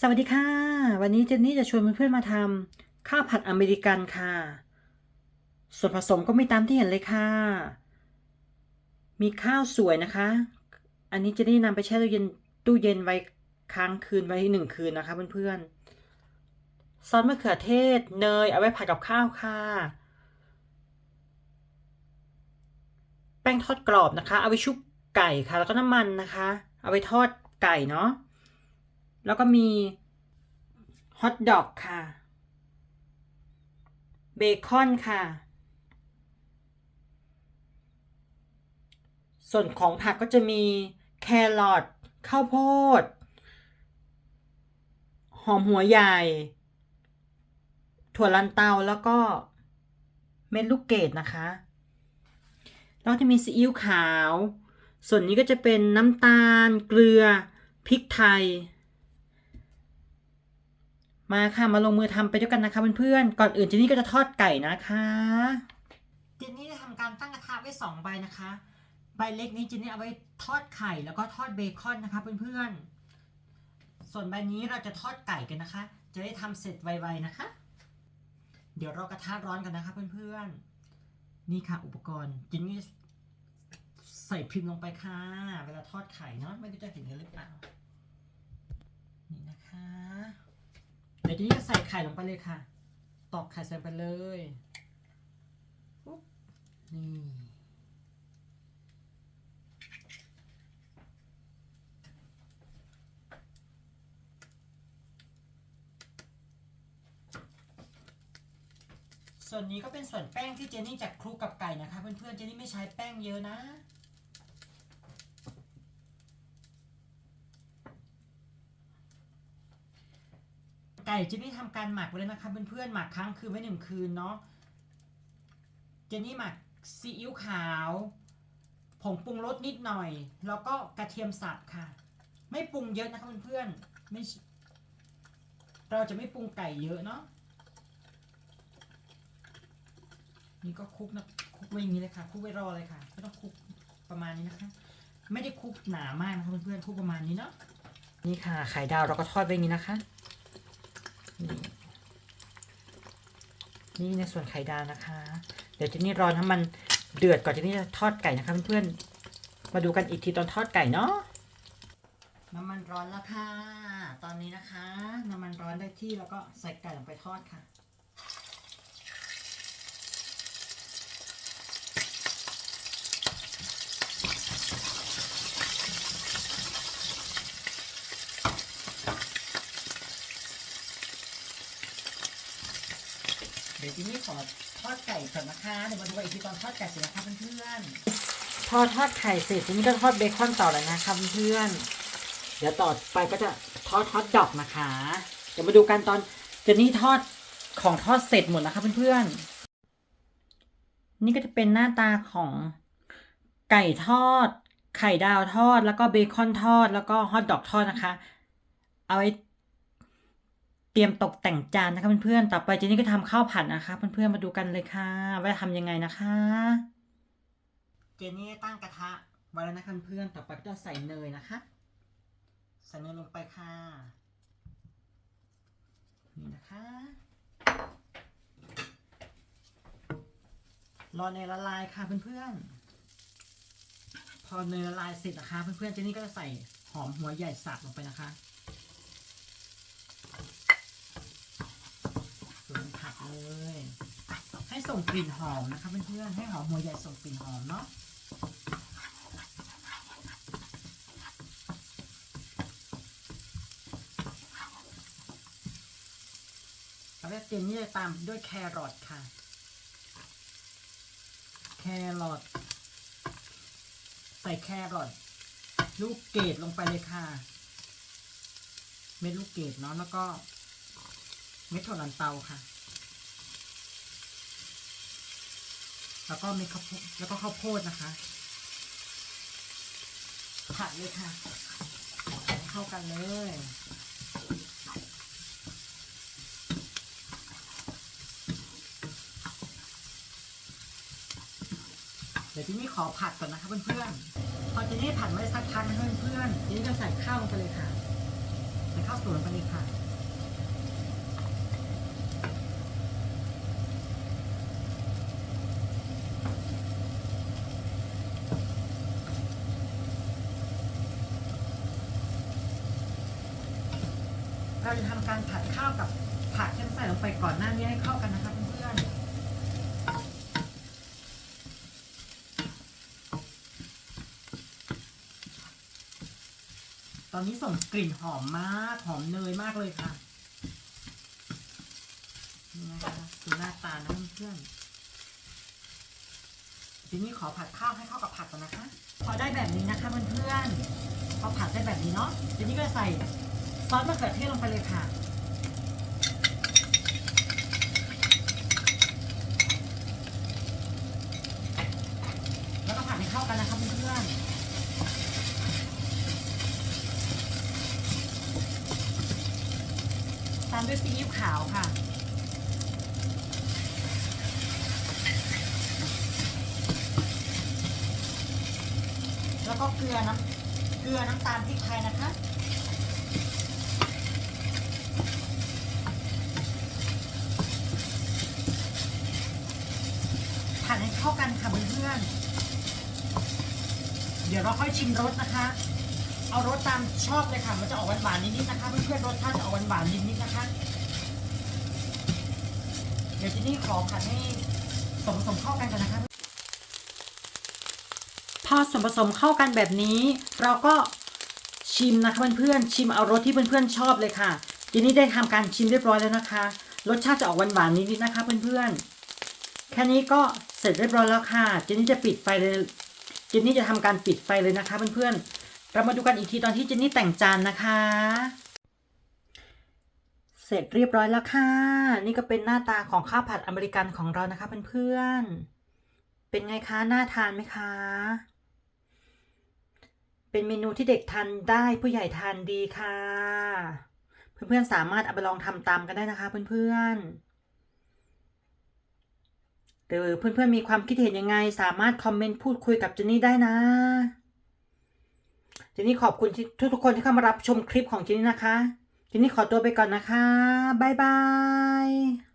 สวัสดีค่ะ วันนี้เจนนี่จะชวนเพื่อนๆมาทำข้าวผัดอเมริกันค่ะ ส่วนผสมก็มีตามที่เห็นเลยค่ะ มีข้าวสวยนะคะ อันนี้เจนนี่นำไปแช่ตู้เย็นตู้เย็นไว้ค้างคืนไว้หนึ่งคืนนะคะเพื่อนๆซอสมะเขือเทศเนยเอาไว้ผัดกับข้าวค่ะ แป้งทอดกรอบนะคะ เอาไว้ชุบไก่ค่ะ แล้วก็น้ำมันนะคะ เอาไว้ทอดไก่เนาะ แล้วก็มีฮอทดอกค่ะ เบคอนค่ะ ส่วนของผักก็จะมีแครอทข้าวโพด หอมหัวใหญ่ ถั่วลันเตาแล้วก็เม็ดลูกเกดนะคะแล้วจะมีซีอิ๊วขาว ส่วนนี้ก็จะเป็นน้ำตาล เกลือ พริกไทย มาค่ะมาลงมือทำไปด้วยกันนะคะเพื่อนๆ ก่อนอื่นเจนนี่ก็จะทอดไก่นะคะเจนนี่ได้ทำการตั้งกระทะไว้สองใบนะคะ ใบเล็กนี้เจนนี่เอาไว้ทอดไข่แล้วก็ทอดเบคอนนะคะเพื่อนๆ ส่วนใบนี้เราจะทอดไก่กันนะคะ จะได้ทำเสร็จไวๆนะคะ เดี๋ยวเรากระทะร้อนกันนะคะเพื่อนๆ นี่ค่ะอุปกรณ์เจนนี่ใส่พิมพ์ลงไปค่ะ เวลาทอดไข่เนาะไม่รู้จะเห็นกันหรือเปล่า นี่นะคะ ยวทีนี้ใส่ไข่ลงไปเลยค่ะ ตอกไข่ใส่ไปเลยปุ๊บนี่ส่วนนี้ก็เป็นส่วนแป้งที่เจนนี่จะคลุกกับไก่นะคะ เพื่อนๆ เจนนี่ไม่ใช้แป้งเยอะนะ ไก่เจนนี่ทำการหมักไว้แล้วนะคะเพื่อนๆหมักครั้งคืนไว้หนึ่งคืนเนาะเจนนี่หมักซีอิ๊วขาวผงปรุงรสนิดหน่อย แล้วก็กระเทียมสับค่ะ ไม่ปรุงเยอะนะคะเพื่อนๆไม่เราจะไม่ปรุงไก่เยอะเนาะนี่ก็คลุกนะคลุกไว้อย่างนี้เลยค่ะคลุกไว้รอเลยค่ะไม่ต้องคลุกประมาณนี้นะคะ ไม่ได้คลุกหนามากนะคะเพื่อนๆคลุกประมาณนี้เนาะนี่ค่ะไข่ดาวเราก็ทอดไว้อย่างนี้นะคะ นี่ในส่วนไข่ดาวนะคะ เดี๋ยวเจนนี่รอน้ำมันเดือดก่อนเจนนี่จะทอดไก่นะคะเพื่อนๆ มาดูกันอีกทีตอนทอดไก่เนาะ น้ำมันร้อนแล้วค่ะ ตอนนี้นะคะ น้ำมันร้อนได้ที่แล้วก็ใส่ไก่ลงไปทอดค่ะ ดี๋ยวทีนี้ขอทอดไก่ก่อนนะคะเดี๋ยวมาดูกันอีกทีตอนทอดไก่เสร็จนะคะเพื่อนๆทอทอดไข่เสร็จทีนี้ก็ทอดเบคอนต่อเลยนะคะเพื่อนๆเดี๋ยวต่อไปก็จะทอดทอดดอกนะคะ เดี๋ยวมาดูกันตอนเจนนี่ทอดของทอดเสร็จหมดนะคะเพื่อนๆนี่ก็จะเป็นหน้าตาของไก่ทอด ไข่ดาวทอด แล้วก็เบคอนทอด แล้วก็ฮอทดอกทอดนะคะ เอาไว้ เตรียมตกแต่งจานนะคะเพื่อนๆ ต่อไปเจนนี่ก็ทำข้าวผัดนะคะ เพื่อนๆ มาดูกันเลยค่ะ ว่าจะทำยังไงนะคะ เจนนี่ตั้งกระทะไว้แล้วนะคะเพื่อนๆ ต่อไปก็จะใส่เนยนะคะ ใส่เนยลงไปค่ะ นี่นะคะ รอเนยละลายค่ะเพื่อนๆ พอเนยละลายเสร็จนะคะ เพื่อนๆ เจนนี่ก็จะใส่หอมหัวใหญ่สับลงไปนะคะ ส่วนผักเลย ให้ส่งกลิ่นหอมนะคะเพื่อนๆให้หอมหัวใหญ่ส่งกลิ่นหอมเนาะแล้วก็เจนนี่จะตามด้วยแครอทค่ะ แครอทใส่แครอทลูกเกดลงไปเลยค่ะ เม็ดลูกเกดเนาะแล้วก็ เม็ดถั่วลันเตาค่ะ แล้วก็เม็ดข้าวโพดแล้วก็ข้าวโพดนะคะ ผัดเลยค่ะ เข้ากันเลยเดี๋ยวที่นี้ขอผัดก่อนนะคะเพื่อนๆ พอทีนี้ผัดไว้สักพักนะเพื่อนๆทีนี้ก็ใส่ข้าวลงไปเลยค่ะ ใส่ข้าวสูตรลงไปเลยค่ะ เราจะทำการผัดข้าวกับผักที่ใส่ลงไปก่อนหน้านี้ให้เข้ากันนะคะเพื่อนๆตอนนี้ส่งกลิ่นหอมมากหอมเนยมากเลยค่ะนี่นะคะดูหน้าตานะเพื่อนๆทีนี้ขอผัดข้าวให้เข้ากับผักก่อนนะคะ พอได้แบบนี้นะคะเพื่อนๆพอผัดได้แบบนี้เนาะทีนี้ก็ใส่ ซอสมะเขือเทศลงไปเลยค่ะ แล้วก็ผัดให้เข้ากันนะคะเพื่อนๆตามด้วยซีอิ๊วขาวค่ะแล้วก็เกลือน้ำเกลือน้ำตาลพริกไทยนะคะ ผัดให้เข้ากันค่ะเพื่อนๆเดี๋ยวเราค่อยชิมรสนะคะ เอารสตามชอบเลยค่ะ มันจะออกหวานๆนิดๆนะคะ เพื่อนๆรสชาติจะออกหวานๆนิดๆนะคะ เดี๋ยวที่นี้ขอผัดให้สมผสมเข้ากันก่อนนะคะพอส่วนผสมเข้ากันแบบนี้ เราก็ชิมนะคะเพื่อนๆชิมเอารสที่เพื่อนๆชอบเลยค่ะ ทีนี้ได้ทำการชิมเรียบร้อยแล้วนะคะ รสชาติจะออกหวานๆนิดๆนะคะเพื่อนๆ แค่นี้ก็เสร็จเรียบร้อยแล้วค่ะเจนนี่จะปิดไฟเลยเจนนี่จะทำการปิดไฟเลยนะคะเพื่อนๆ เรามาดูกันอีกทีตอนที่เจนนี่แต่งจานนะคะ เสร็จเรียบร้อยแล้วค่ะ นี่ก็เป็นหน้าตาของข้าวผัดอเมริกันของเรานะคะเพื่อนๆ เป็นไงคะน่าทานไหมคะเป็นเมนูที่เด็กทานได้ผู้ใหญ่ทานดีค่ะ เพื่อนๆสามารถเอาไปลองทำตามกันได้นะคะ เพื่อนๆหรือเพื่อนๆมีความคิดเห็นยังไง สามารถคอมเมนต์พูดคุยกับเจนนี่ได้นะเจนนี่ขอบคุณทุกๆคนที่เข้ามารับชมคลิปของเจนนี่นะคะเจนนี่ขอตัวไปก่อนนะคะบ๊ายบาย